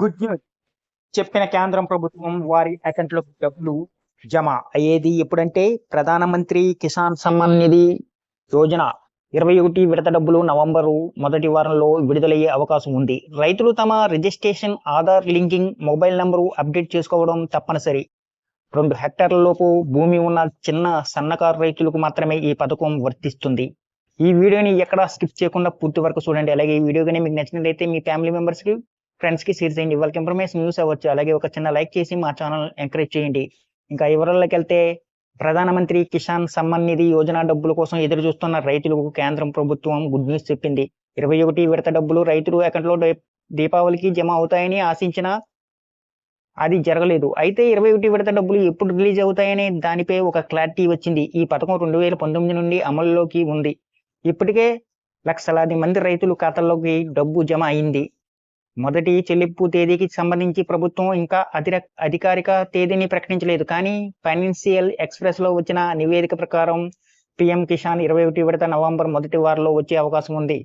Good news. చెప్పిన కేంద్రం ప్రభుత్వం వారి అకౌంట్లో డబ్బులు జమ అయ్యేది ఎప్పుడంటే ప్రధానమంత్రి కిసాన్ సమ్మాన్ నిధి యోజన. ఇరవై ఒకటి విడత డబ్బులు నవంబరు మొదటి వారంలో విడుదలయ్యే అవకాశం ఉంది. రైతులు తమ registration Aadhaar linking mobile number update చేసుకోవడం తప్పనిసరి. రెండు హెక్టార్లలోపు భూమి ఉన్న చిన్న సన్నకారు రైతులకు మాత్రమే ఈ పథకం వర్తిస్తుంది. ఈ వీడియోని ఎక్కడ స్కిప్ చేయకుండా పూర్తి వరకు చూడండి. అలాగే ఈ వీడియో కానీ మీకు నచ్చినట్లయితే మీ ఫ్యామిలీ మెంబర్స్కి ఫ్రెండ్స్కి షేర్ చేయండి. వాళ్ళకి ఇన్ఫర్మేషన్ యూస్ అవ్వచ్చు. అలాగే ఒక చిన్న లైక్ చేసి మా ఛానల్ ఎంకరేజ్ చేయండి. ఇంకా వివరాల్లోకి వెళ్తే ప్రధానమంత్రి కిసాన్ సమ్మాన్ నిధి యోజన డబ్బుల కోసం ఎదురు చూస్తున్న రైతులకు కేంద్రం ప్రభుత్వం గుడ్ న్యూస్ చెప్పింది. ఇరవై ఒకటి విడత డబ్బులు రైతులు అకౌంట్లో దీపావళికి జమ అవుతాయని ఆశించిన అది జరగలేదు. అయితే ఇరవై ఒకటి విడత డబ్బులు ఎప్పుడు రిలీజ్ అవుతాయనే దానిపై ఒక క్లారిటీ వచ్చింది. ఈ పథకం రెండు వేల పంతొమ్మిది నుండి అమల్లోకి ఉంది. ఇప్పటికే లక్షలాది మంది రైతులు ఖాతాల్లోకి డబ్బు జమ అయింది. మొదటి చెల్లింపు తేదీకి సంబంధించి ప్రభుత్వం ఇంకా అధిర అధికారిక తేదీని ప్రకటించలేదు. కానీ ఫైనాన్షియల్ ఎక్స్ప్రెస్లో వచ్చిన నివేదిక ప్రకారం పిఎం కిసాన్ ఇరవై ఒకటి విడత నవంబర్ మొదటి వారంలో వచ్చే అవకాశం ఉంది.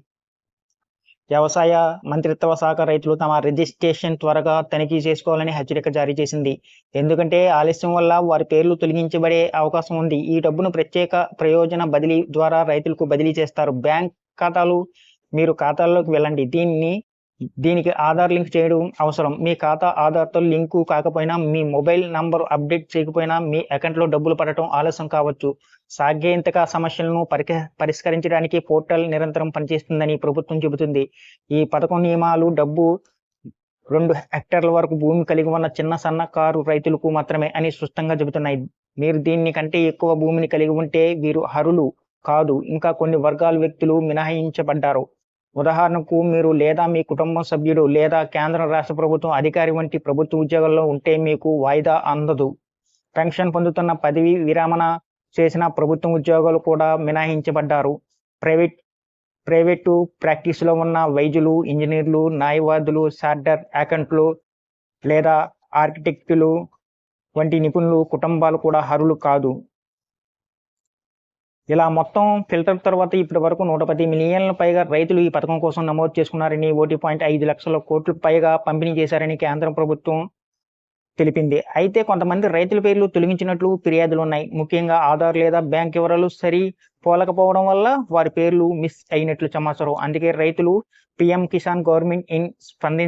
వ్యవసాయ మంత్రిత్వ శాఖ రైతులు తమ రిజిస్ట్రేషన్ త్వరగా తనిఖీ చేసుకోవాలని హెచ్చరిక జారీ చేసింది. ఎందుకంటే ఆలస్యం వల్ల వారి పేర్లు తొలగించబడే అవకాశం ఉంది. ఈ డబ్బును ప్రత్యేక ప్రయోజన బదిలీ ద్వారా రైతులకు బదిలీ చేస్తారు. బ్యాంక్ ఖాతాలు మీరు ఖాతాల్లోకి వెళ్ళండి. దీన్ని దీనికి ఆధార్ లింక్ చేయడం అవసరం. మీ ఖాతా ఆధార్తో లింకు కాకపోయినా మీ మొబైల్ నంబర్ అప్డేట్ చేయకపోయినా మీ అకౌంట్లో డబ్బులు పడటం ఆలస్యం కావచ్చు. సాగేంతక సమస్యలను పరిక పరిష్కరించడానికి పోర్టల్ నిరంతరం పనిచేస్తుందని ప్రభుత్వం చెబుతుంది. ఈ పథకం నియమాలు డబ్బు రెండు హెక్టార్ల వరకు భూమి కలిగి ఉన్న చిన్న సన్నకారు రైతులకు మాత్రమే అని స్పష్టంగా చెబుతున్నాయి. మీరు దీన్ని కంటే ఎక్కువ భూమిని కలిగి ఉంటే వీరు అర్హులు కాదు. ఇంకా కొన్ని వర్గాల వ్యక్తులు మినహాయించబడ్డారు. ఉదాహరణకు మీరు లేదా మీ కుటుంబ సభ్యుడు లేదా కేంద్ర రాష్ట్ర ప్రభుత్వం అధికారి వంటి ప్రభుత్వ ఉద్యోగాల్లో ఉంటే మీకు వాయిదా అందదు. పెన్షన్ పొందుతున్న పదవి విరమణ చేసిన ప్రభుత్వ ఉద్యోగాలు కూడా మినహాయించబడ్డారు. ప్రైవేట్ ప్రైవేటు ప్రాక్టీస్లో ఉన్న వైద్యులు ఇంజనీర్లు న్యాయవాదులు సార్డర్ అకౌంట్లు లేదా ఆర్కిటెక్టులు వంటి నిపుణులు కుటుంబాలు కూడా అర్హులు కాదు. ఇలా మొత్తం ఫిల్టర్ తర్వాత ఇప్పటి వరకు నూట పది మిలియన్ల పైగా రైతులు ఈ పథకం కోసం నమోదు చేసుకున్నారని ఒకటి పాయింట్ ఐదు లక్షల కోట్ల పైగా పంపిణీ చేశారని కేంద్ర ప్రభుత్వం తెలిపింది. అయితే కొంతమంది రైతుల పేర్లు తొలగించినట్లు ఫిర్యాదులు ఉన్నాయి. ముఖ్యంగా ఆధార్ లేదా బ్యాంక్ వివరాలు సరి పోలకపోవడం వల్ల వారి పేర్లు మిస్ అయినట్లు సమాచారం. అందుకే రైతులు పిఎం కిసాన్ గవర్నమెంట్ ఇన్ స్పంది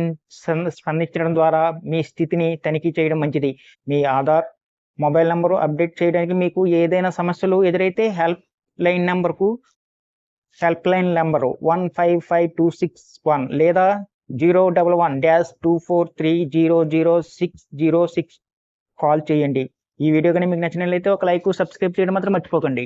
స్పందించడం ద్వారా మీ స్థితిని తనిఖీ చేయడం మంచిది. మీ ఆధార్ మొబైల్ నెంబరు అప్డేట్ చేయడానికి మీకు ఏదైనా సమస్యలు ఎదురైతే హెల్ప్ లైన్ నెంబర్కు help line number one five five two six one లేదా zero double one dash two four three zero zero six zero six call చేయండి. ఈ వీడియో కానీ మీకు నచ్చినట్లయితే ఒక లైక్ సబ్స్క్రైబ్ చేయడం మాత్రం మర్చిపోకండి.